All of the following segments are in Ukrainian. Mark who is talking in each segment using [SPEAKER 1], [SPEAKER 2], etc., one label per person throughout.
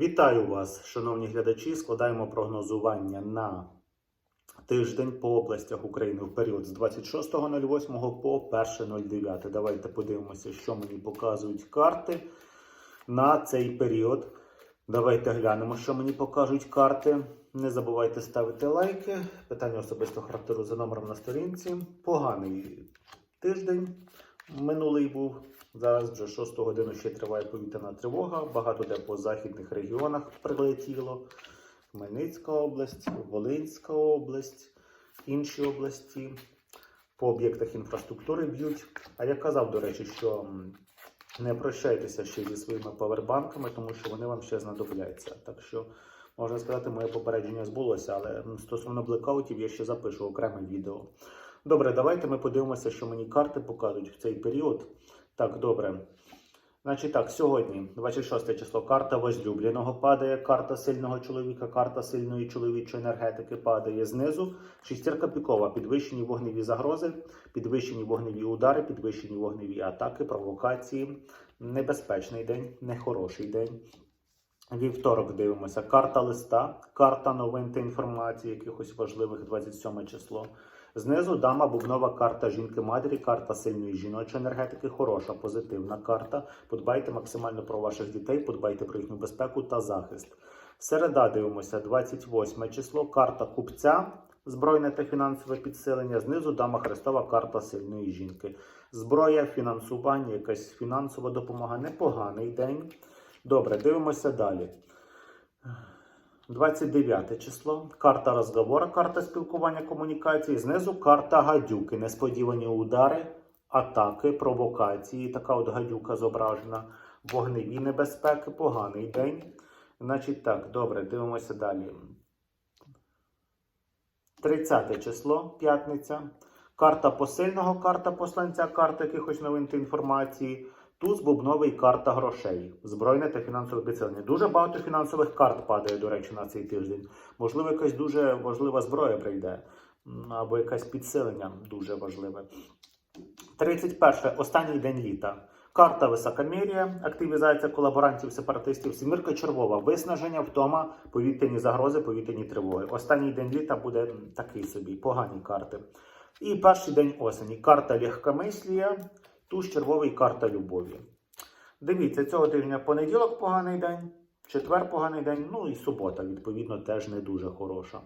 [SPEAKER 1] Вітаю вас, шановні глядачі. Складаємо прогнозування на тиждень по областях України в період з 26.08 по 1.09. Давайте подивимося, що мені показують карти на цей період. Давайте глянемо, що мені покажуть карти. Не забувайте ставити лайки. Питання особистого характеру за номером на сторінці. Поганий тиждень минулий був. Зараз вже 6 годину ще триває повітряна тривога. Багато де по західних регіонах прилетіло. Хмельницька область, Волинська область, інші області. По об'єктах інфраструктури б'ють. А я казав, до речі, що не прощайтеся ще зі своїми павербанками, тому що вони вам ще знадобляться. Так що, можна сказати, моє попередження збулося, але стосовно блекаутів я ще запишу окреме відео. Добре, давайте ми подивимося, що мені карти покажуть в цей період. Так, добре. Значить так, сьогодні, 26 число, карта возлюбленого падає, карта сильного чоловіка, карта сильної чоловічої енергетики падає знизу. Шістірка пікова, підвищені вогневі загрози, підвищені вогневі удари, підвищені вогневі атаки, провокації. Небезпечний день, нехороший день. Вівторок дивимося. Карта листа, карта новин та інформації, якихось важливих 27 число. Знизу дама бубнова карта жінки-матері, карта сильної жіночої енергетики, хороша, позитивна карта. Подбайте максимально про ваших дітей, подбайте про їхню безпеку та захист. Середа дивимося, 28 число, карта купця, збройне та фінансове підсилення. Знизу дама Христова, карта сильної жінки. Зброя, фінансування, якась фінансова допомога. Непоганий день. Добре, дивимося далі. 29 число. Карта розговора, карта спілкування комунікації. Знизу карта гадюки. Несподівані удари, атаки, провокації. Така от гадюка зображена. Вогневі небезпеки, поганий день. Значить так, добре, дивимося далі. 30 число, п'ятниця. Карта посильного, карта посланця, карта якихось новин та інформації. Туз бубновий карта грошей, збройне та фінансове підсилення. Дуже багато фінансових карт падає, до речі, на цей тиждень. Можливо, якась дуже важлива зброя прийде, або якесь підсилення дуже важливе. 31. Останній день літа. Карта високомір'я, активізація колаборантів, сепаратистів, сімірка червова, виснаження, втома, повітряні загрози, повітряні тривоги. Останній день літа буде такий собі, погані карти. І перший день осені. Карта легкомислія, туз червовий карта любові. Дивіться, цього тижня понеділок поганий день, четвер поганий день, ну і субота, відповідно, теж не дуже хороша.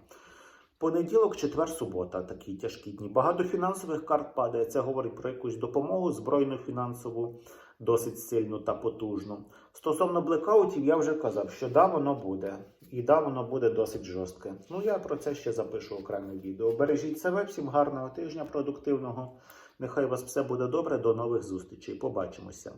[SPEAKER 1] Понеділок, четвер, субота такі тяжкі дні. Багато фінансових карт падає. Це говорить про якусь допомогу збройну фінансову, досить сильну та потужну. Стосовно блекаутів, я вже казав, що да, воно буде. І да, воно буде досить жорстке. Ну, я про це ще запишу окреме відео. Бережіть себе, всім гарного тижня, продуктивного. Нехай у вас все буде добре. До нових зустрічей. Побачимося.